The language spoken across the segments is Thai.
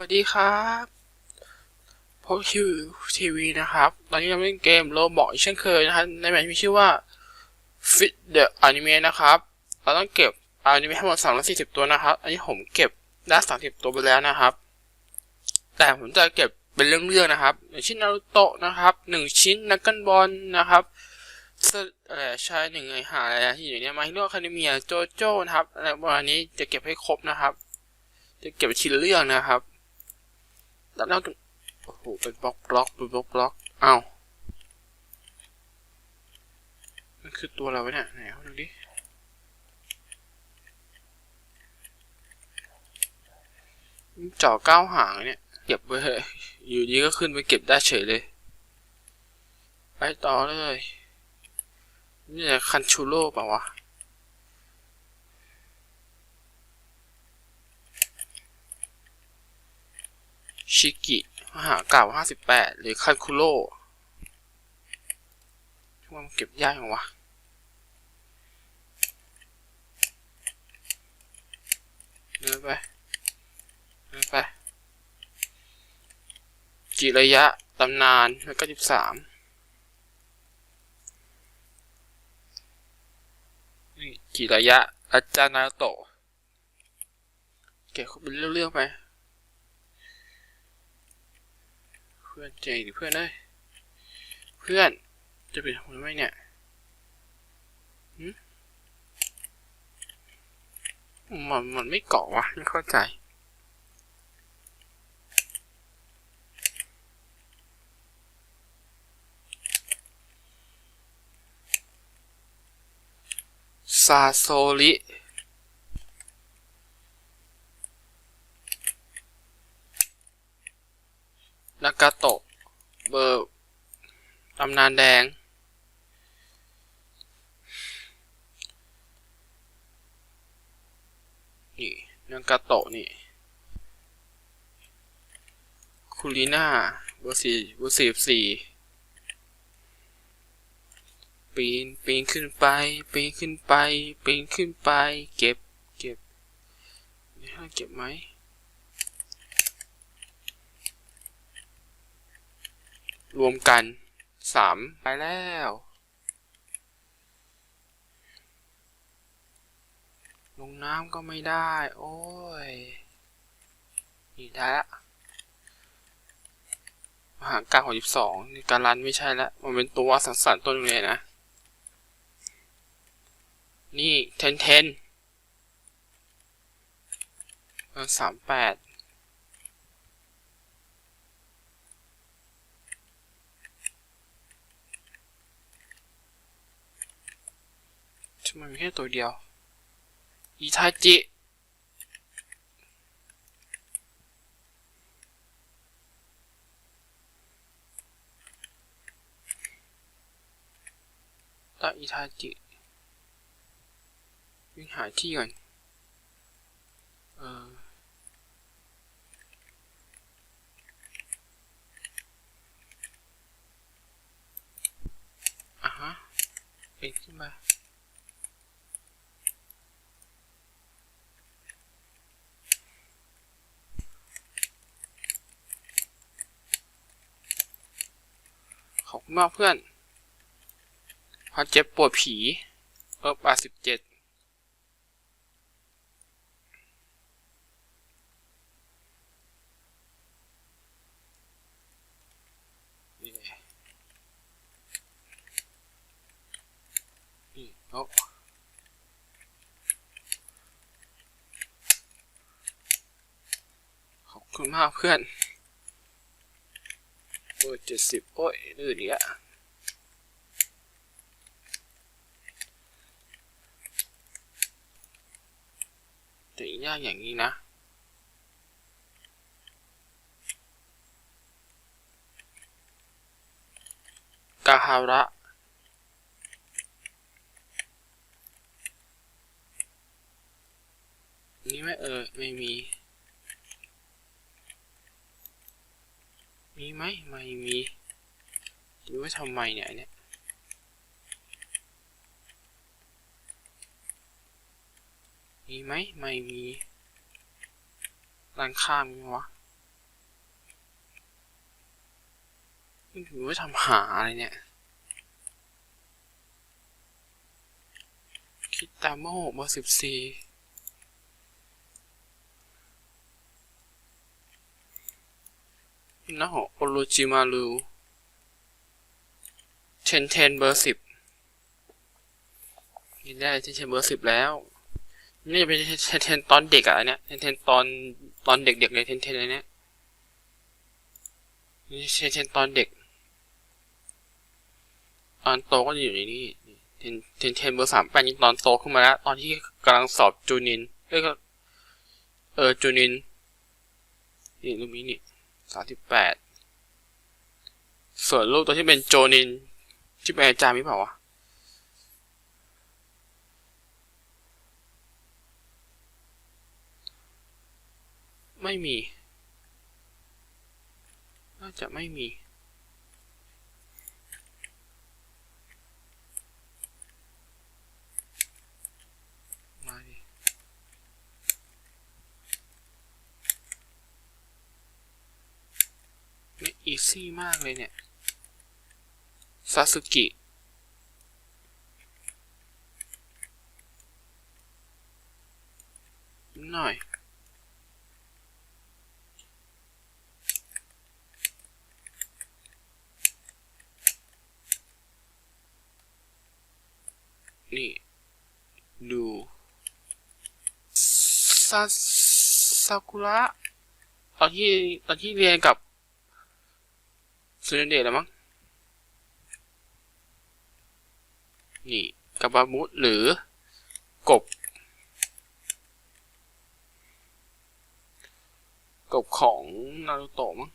สวัสดีครับพบคิวทีวีนะครับ ตอนนี้เราเล่นเกมโรบอกเช่นเคยนะครับ ในแมปที่มีชื่อว่า Fit the Anime นะครับ เราต้องเก็บอนิเมะทั้งหมด340 ตัวนะครับ อันนี้ผมเก็บได้30 ตัวไปแล้วนะครับ แต่ผมจะเก็บเป็นเรื่องๆนะครับ อย่างเช่นนารูโตะนะครับ 1 ชิ้นนักกันบอลนะครับสเอ่อใช่หนึ่งไอหาอะไรที่อยู่เนี่ยมาฮิโร่คาเดเมียโจโจ้นะครับอะไรประมาณนี้จะเก็บให้ครบนะครับ จะเก็บชิ้นเรื่องนะครับ แล้วเราโอ้โหเป็นบล็อกบล็อกเป็นบล็อกบล็อกเอ้ามันคือตัวอะไรวะเนี่ยไหนเอาดูดิเจาะเก้าหางเนี่ย เก็บไว้อยู่ดีก็ขึ้นไปเก็บได้เฉยเลย ไปต่อเลย นี่คันชูโร่ป่าวะ ชิกิมหาเก่าห้าสิบแปดหรือคันคุโร่ว่ามันเก็บยากยังวะเดินไปเดินไป จิระยะตำนานแล้วก็สิบสามนี่จิระยะอาจารย์นาโตะเก็บเขาเป็นเรื่องๆไป เพื่อนเจดิเพื่อนเอ้ยเพื่อนจะเป็นคนไหมเนี่ยหึมันมันไม่เกาะวะไม่เข้าใจซาโซรินากาโตะ เบอร์ตำนานแดง นี่นากาโตะนี่ คูลิน่าเบอร์สี่เบอร์สี่สี่ปีน ปีนขึ้นไป ปีนขึ้นไป ปีนขึ้นไป เก็บ เก็บนี่ห้เก็บไหมรวมกัน สามไปแล้ว ลงน้ำก็ไม่ได้ โอ้ย นี่ได้ละมหาการหกสิบสองนี่การันไม่ใช่ละมันเป็นตัวสังสรรค์ตัวหนึงเลยนะ นี่เทนเทนสามแปด ทำไมมีแค่ตัวเดียวอีทาจิตาอีทาจิวิ่งหาที่ก่อน เอออะฮะเป็นขึ้นมา ขอบคุณมาเพื่อนพอเจ็บปวดผีเออแปดสิบเจ็ดนี่โอ้ขอบคุณมากเพื่อน โอ้ยเจ็ดสิบโอ้ยลื่นอีกอะแต่ยากอย่างนี้นะกาฮาระนี่ไหมเออ ไม่มี ไหมไม่มีรู้ว่าทำไมเนี่ยเนี่ยมีไหมไม่มีร้านข้ามีวะไม่รู้ว่าทำหาอะไรเนี่ยคิดตามโมโหกมาสิบสี่ นะฮโอโรจิมารูเทนเทนเบอร์สิบนี่ได้เทนเทนเบอร์สิบแล้ว นี่จะเป็นเทนเทนตอนเด็กอะเนี้ยเทนเทนตอนตอนเด็กๆเลยเทนเทนอะไรเนี้ยนี่เทนเทนตอนเด็ก ตอนโตก็จะอยู่ในนี้เทนเทนเทนเบอร์สามแปดนี่ตอนโตขึ้นมาแล้ว ตอนที่กำลังสอบจูนินเอ้ยก็เออจูนินนี่รูปนี้นี่ สามสิบแปดส่วนรูปตัวที่เป็นโจนิน ที่เป็นอาจารย์มิเปล่าวะไม่มี น่าจะไม่มี มาดิ ไม่ อีซี่มากเลยเนี่ยซาสึกิหน่อย นี่ ดูซาซากุระตอนที่ตอนที่เรียนกับ สุนเดชแล้วมั้ง นี่กับบามุหรือกบ กบของนารูโตะมั้ง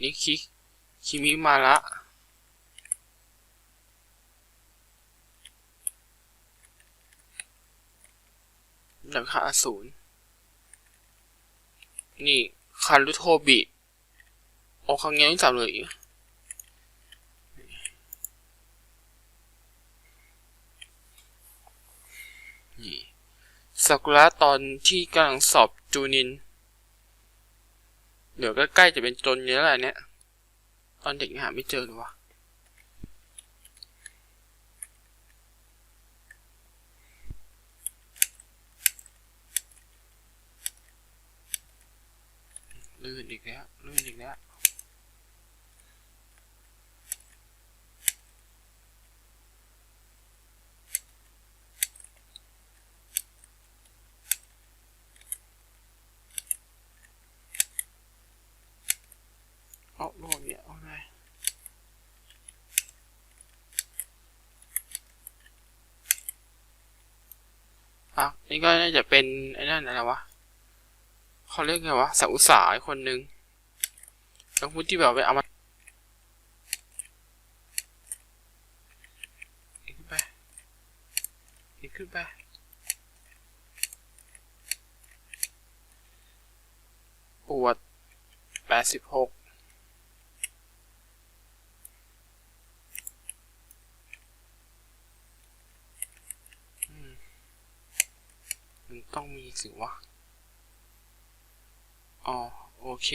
นี่คิคิมิมาระ ดังคาอสูรนี่คารุโทบิโอคังเงี้ยไม่จับเลยอีกนี่ซากุระตอนที่กำลังสอบจูนิน เดี๋ยวก็ใกล้จะเป็นจนเยอะแล้วเนี่ย ตอนเด็กหาไม่เจอเลยวะ ลื่นอีกแล้ว ลื่นอีกแล้วเอาโลกเนี่ยเอาไงอะนี่ก็น่าจะเป็นไอ้นั่นอะไรวะ เขาเรียกไงวะสาวอุตสาหคนหนึ่งนักพูดที่แบบไปเอามาอีกขึ้นไปอีกขึ้นไปปวดแปดสิบหกมันต้องมีสิวะ อ๋อ โอเค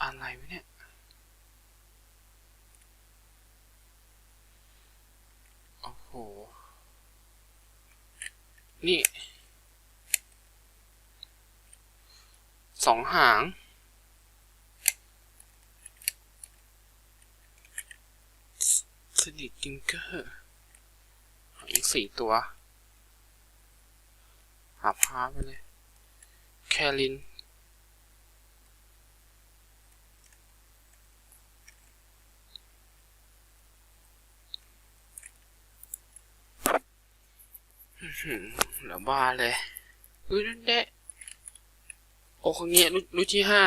อะไรวะเนี่ย โอ้โห นี่ สองหางสดิจิงเกอร์ อีกสี่ตัว หาพาไปเลย แคลินหือเหลือบ้าเลย อุ้ยนั่นแหละโอ้คนเงี้ยรุ่นที่ห้า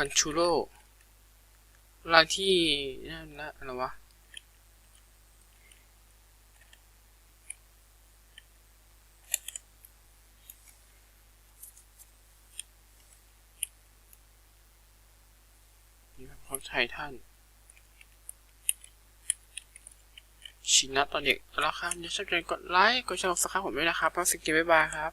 อนชูโร่ร้านที่นั่นละอะไรวะพร้อมใช้ท่าน ชินะตอนเด็กแล้วครับอย่าลืมกดไลค์ กดแชร์สักครั้งผมด้วยนะครับแล้สกิลบ๊ายบายครับ